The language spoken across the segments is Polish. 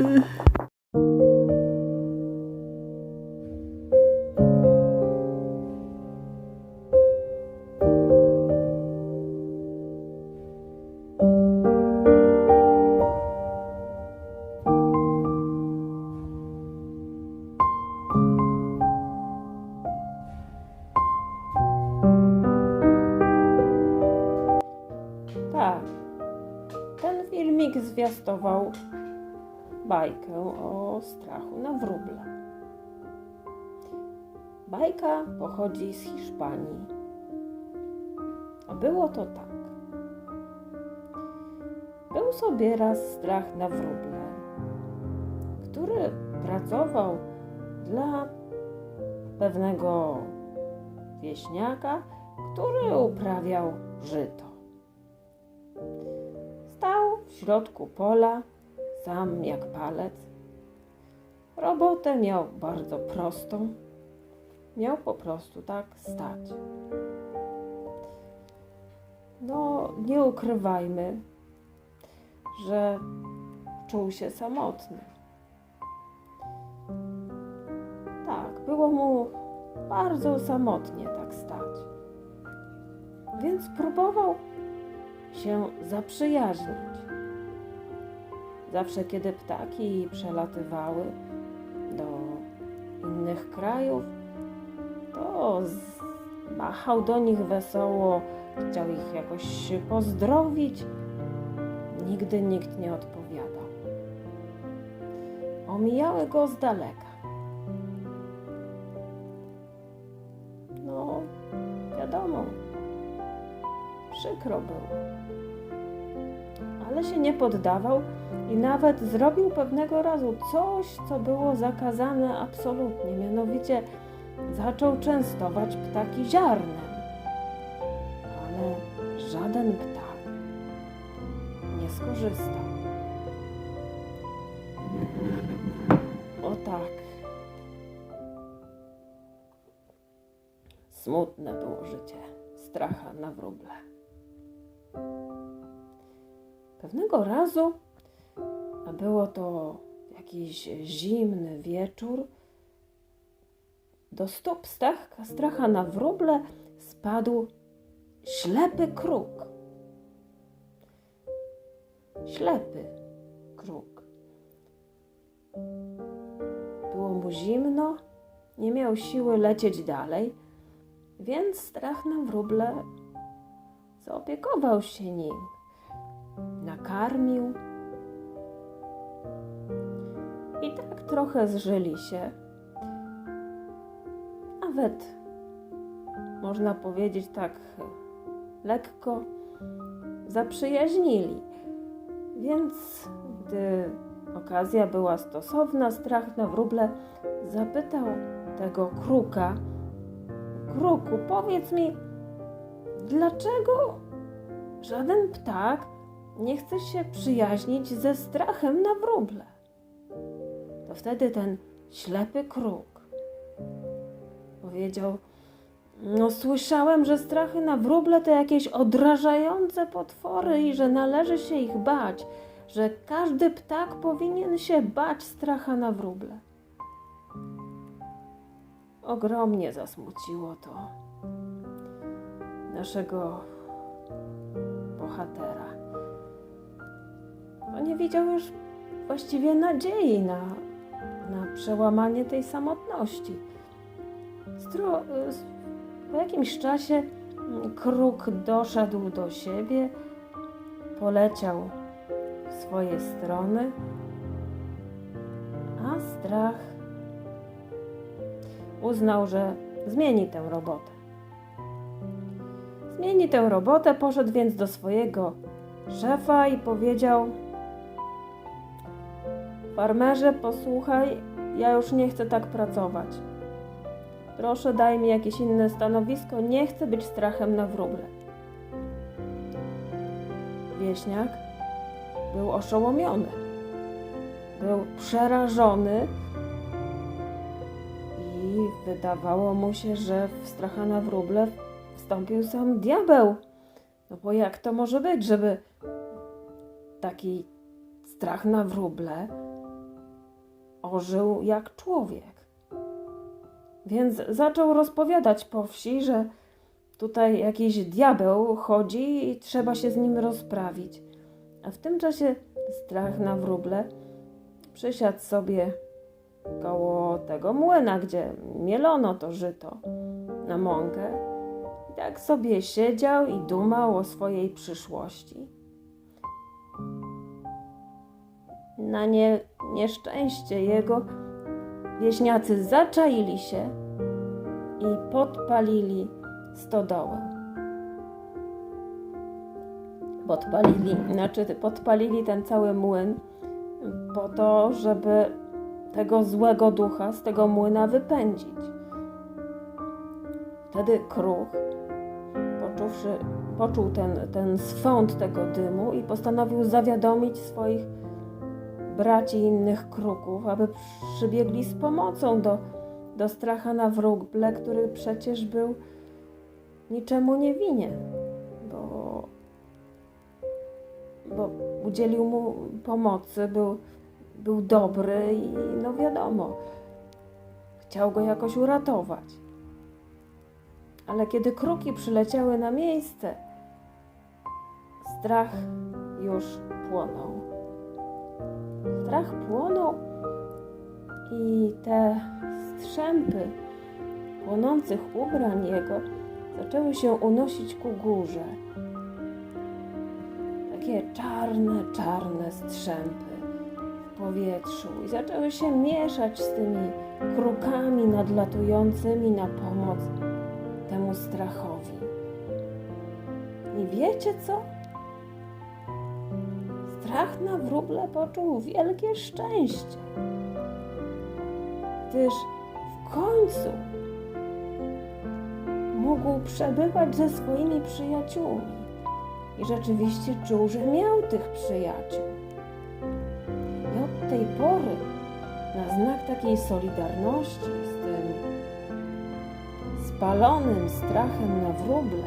Tak. Ten filmik zwiastował bajkę o strachu na wróble. Bajka pochodzi z Hiszpanii. A było to tak. Był sobie raz strach na wróble, który pracował dla pewnego wieśniaka, który uprawiał żyto. Stał w środku pola, sam jak palec. Robotę miał bardzo prostą. Miał po prostu tak stać. No, nie ukrywajmy, że czuł się samotny. Tak, było mu bardzo samotnie tak stać. Więc próbował się zaprzyjaźnić. Zawsze, kiedy ptaki przelatywały do innych krajów, to machał do nich wesoło, chciał ich jakoś pozdrowić. Nigdy nikt nie odpowiadał. Omijały go z daleka. No, wiadomo, przykro było. Ale się nie poddawał i nawet zrobił pewnego razu coś, co było zakazane absolutnie. Mianowicie zaczął częstować ptaki ziarnem. Ale żaden ptak nie skorzystał. O tak. Smutne było życie stracha na wróble. Pewnego razu, a było to jakiś zimny wieczór, do stóp Stach- stracha na wróble spadł ślepy kruk. Ślepy kruk. Było mu zimno, nie miał siły lecieć dalej, więc strach na wróble zaopiekował się nim nakarmił. I tak trochę zżyli się. Nawet można powiedzieć tak lekko zaprzyjaźnili. Więc gdy okazja była stosowna, strach na wróble zapytał tego kruka: Kruku, powiedz mi, dlaczego żaden ptak nie chce się przyjaźnić ze strachem na wróble. To wtedy ten ślepy kruk powiedział: No, słyszałem, że strachy na wróble to jakieś odrażające potwory i że należy się ich bać, że każdy ptak powinien się bać stracha na wróble. Ogromnie zasmuciło to naszego bohatera bo nie widział już właściwie nadziei na, na przełamanie tej samotności. S- po jakimś czasie mm, kruk doszedł do siebie, poleciał w swoje strony, a strach uznał, że zmieni tę robotę. Zmieni tę robotę, poszedł więc do swojego szefa i powiedział: Farmerze, posłuchaj, ja już nie chcę tak pracować. Proszę, daj mi jakieś inne stanowisko, nie chcę być strachem na wróble. Wieśniak był oszołomiony. Był przerażony i wydawało mu się, że w stracha na wróble wstąpił sam diabeł. No bo jak to może być, żeby taki strach na wróble ożył jak człowiek. Więc zaczął rozpowiadać po wsi, że tutaj jakiś diabeł chodzi i trzeba się z nim rozprawić. A w tym czasie strach na wróble przysiadł sobie koło tego młyna, gdzie mielono to żyto na mąkę. I tak sobie siedział i dumał o swojej przyszłości. Na nie, nieszczęście jego wieśniacy zaczaili się i podpalili stodołę. Podpalili, znaczy podpalili ten cały młyn po to, żeby tego złego ducha z tego młyna wypędzić. Wtedy kruch, poczuwszy, poczuł ten, ten swąd tego dymu i postanowił zawiadomić swoich braci innych kruków, aby przybiegli z pomocą do, do stracha na wróble, który przecież był niczemu nie winien, bo, bo udzielił mu pomocy, był, był dobry i no wiadomo, chciał go jakoś uratować. Ale kiedy kruki przyleciały na miejsce, strach już płonął. Strach płonął i te strzępy płonących ubrań jego zaczęły się unosić ku górze. Takie czarne, czarne strzępy w powietrzu i zaczęły się mieszać z tymi krukami nadlatującymi na pomoc temu strachowi. I wiecie co? Strach na wróble poczuł wielkie szczęście, gdyż w końcu mógł przebywać ze swoimi przyjaciółmi i rzeczywiście czuł, że miał tych przyjaciół. I od tej pory, na znak takiej solidarności z tym spalonym strachem na wróble,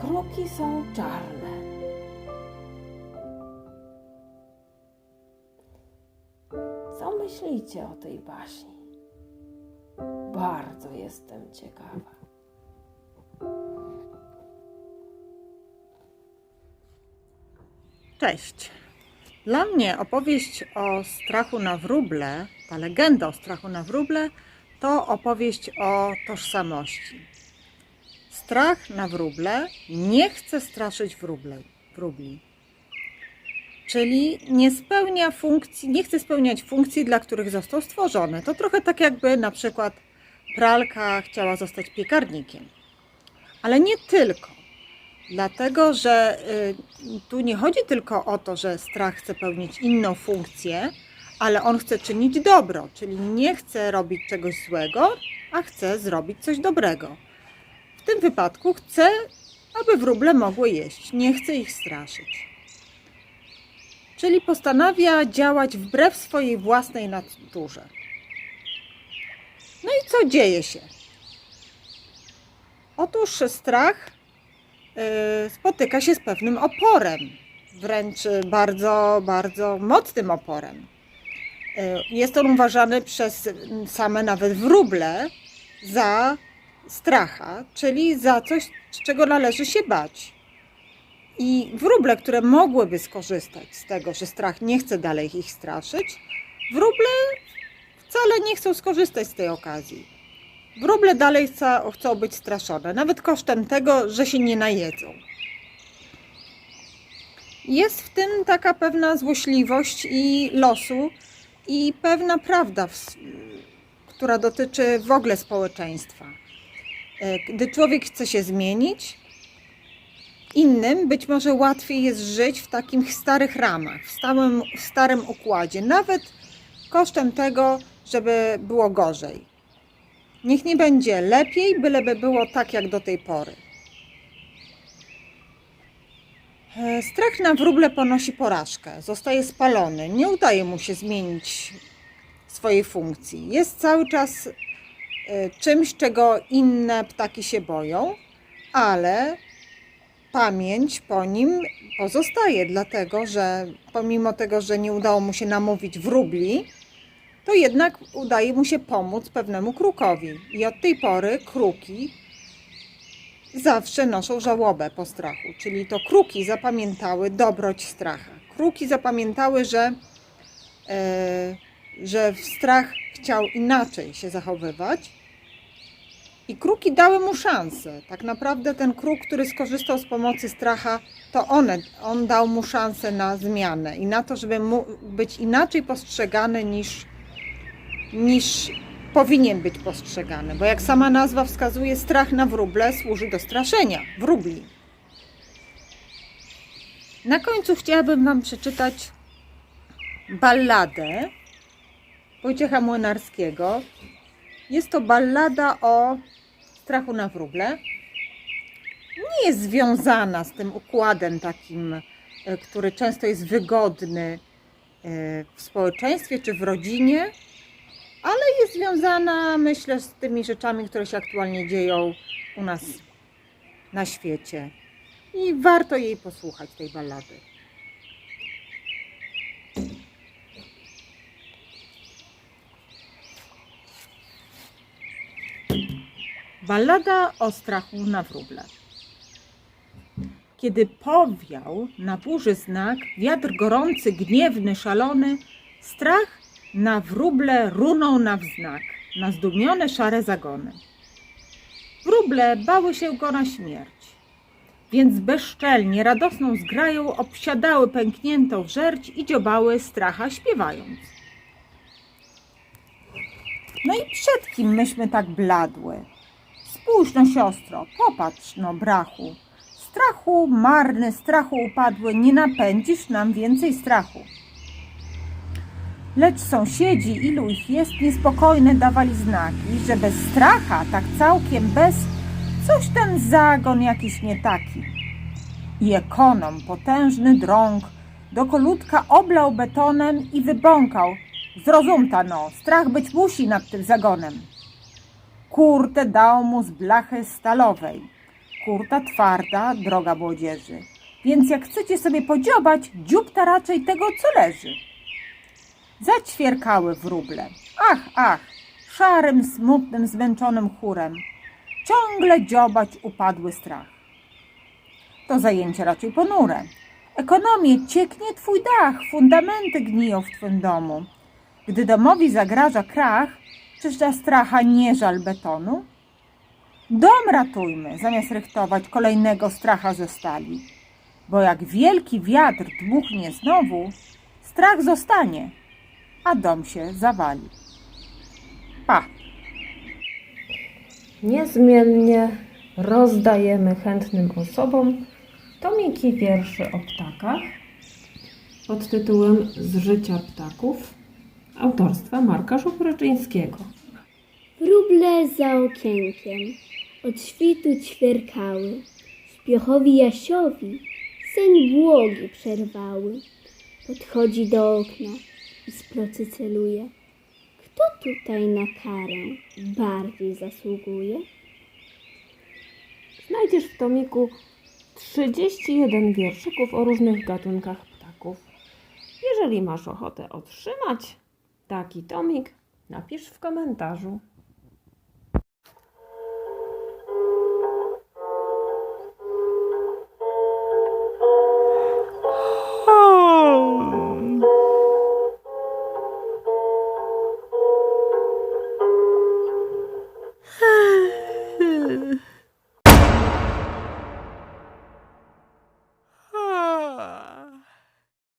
kruki są czarne. Myślicie o tej baśni? Bardzo jestem ciekawa. Cześć. Dla mnie opowieść o strachu na wróble, ta legenda o strachu na wróble, to opowieść o tożsamości. Strach na wróble nie chce straszyć wróble, wróbli. Czyli nie spełnia funkcji, nie chce spełniać funkcji, dla których został stworzony. To trochę tak jakby na przykład pralka chciała zostać piekarnikiem. Ale nie tylko. Dlatego, że y, tu nie chodzi tylko o to, że strach chce pełnić inną funkcję, ale on chce czynić dobro, czyli nie chce robić czegoś złego, a chce zrobić coś dobrego. W tym wypadku chce, aby wróble mogły jeść, nie chce ich straszyć. Czyli postanawia działać wbrew swojej własnej naturze. No i co dzieje się? Otóż strach y, spotyka się z pewnym oporem, wręcz bardzo, bardzo mocnym oporem. Y, Jest on uważany przez same nawet wróble za stracha, czyli za coś, czego należy się bać. I wróble, które mogłyby skorzystać z tego, że strach nie chce dalej ich straszyć, wróble wcale nie chcą skorzystać z tej okazji. Wróble dalej chcą, chcą być straszone, nawet kosztem tego, że się nie najedzą. Jest w tym taka pewna złośliwość i losu, i pewna prawda, która dotyczy w ogóle społeczeństwa. E, Gdy człowiek chce się zmienić, innym być może łatwiej jest żyć w takich starych ramach, w stałym, starym układzie, nawet kosztem tego, żeby było gorzej. Niech nie będzie lepiej, byleby było tak jak do tej pory. E, Strach na wróble ponosi porażkę, zostaje spalony, nie udaje mu się zmienić swojej funkcji. Jest cały czas e, czymś, czego inne ptaki się boją, ale pamięć po nim pozostaje, dlatego że pomimo tego, że nie udało mu się namówić wróbli, to jednak udaje mu się pomóc pewnemu krukowi. I od tej pory kruki zawsze noszą żałobę po strachu. Czyli to kruki zapamiętały dobroć stracha. Kruki zapamiętały, że, e, że strach chciał inaczej się zachowywać. I kruki dały mu szansę. Tak naprawdę ten kruk, który skorzystał z pomocy stracha, to one, on dał mu szansę na zmianę i na to, żeby mógł być inaczej postrzegany niż, niż powinien być postrzegany. Bo jak sama nazwa wskazuje, strach na wróble służy do straszenia wróbli. Na końcu chciałabym Wam przeczytać balladę Wojciecha Młynarskiego. Jest to ballada o strachu na wróble. Nie jest związana z tym układem takim, e, który często jest wygodny e, w społeczeństwie czy w rodzinie, ale jest związana, myślę, z tymi rzeczami, które się aktualnie dzieją u nas na świecie. I warto jej posłuchać, tej ballady. Ballada o strachu na wróble. Kiedy powiał na burzy znak, wiatr gorący, gniewny, szalony, strach na wróble runął na wznak, na zdumione szare zagony. Wróble bały się go na śmierć, więc bezczelnie, radosną zgrają obsiadały pękniętą żerć i dziobały stracha śpiewając. No i przed kim myśmy tak bladły? Spójrz no siostro, popatrz no brachu. Strachu marny, strachu upadły, nie napędzisz nam więcej strachu. Lecz sąsiedzi, ilu ich jest, niespokojne dawali znaki, że bez stracha, tak całkiem bez, coś ten zagon jakiś nie taki. I ekonom, potężny drąg, do koludka oblał betonem i wybąkał. Zrozumta no, strach być musi nad tym zagonem. Kurtę dał mu z blachy stalowej. Kurta twarda, droga młodzieży. Więc jak chcecie sobie podziobać, dzióbta raczej tego, co leży. Zaćwierkały wróble. Ach, ach, szarym, smutnym, zmęczonym chórem. Ciągle dziobać upadły strach. To zajęcie raczej ponure. Ekonomię cieknie twój dach, fundamenty gniją w twym domu. Gdy domowi zagraża krach, czyż dla stracha nie żal betonu? Dom ratujmy, zamiast rychtować kolejnego stracha ze stali. Bo jak wielki wiatr dmuchnie znowu, strach zostanie, a dom się zawali. Pa! Niezmiennie rozdajemy chętnym osobom tomiki wierszy o ptakach pod tytułem Z życia ptaków autorstwa Marka Szufryczyńskiego. Wróble za okienkiem od świtu ćwierkały, śpiochowi Jasiowi sen błogi przerwały. Podchodzi do okna i z procy celuje. Kto tutaj na karę bardziej zasługuje? Znajdziesz w tomiku 31 wierszyków o różnych gatunkach ptaków. Jeżeli masz ochotę otrzymać taki tomik, napisz w komentarzu.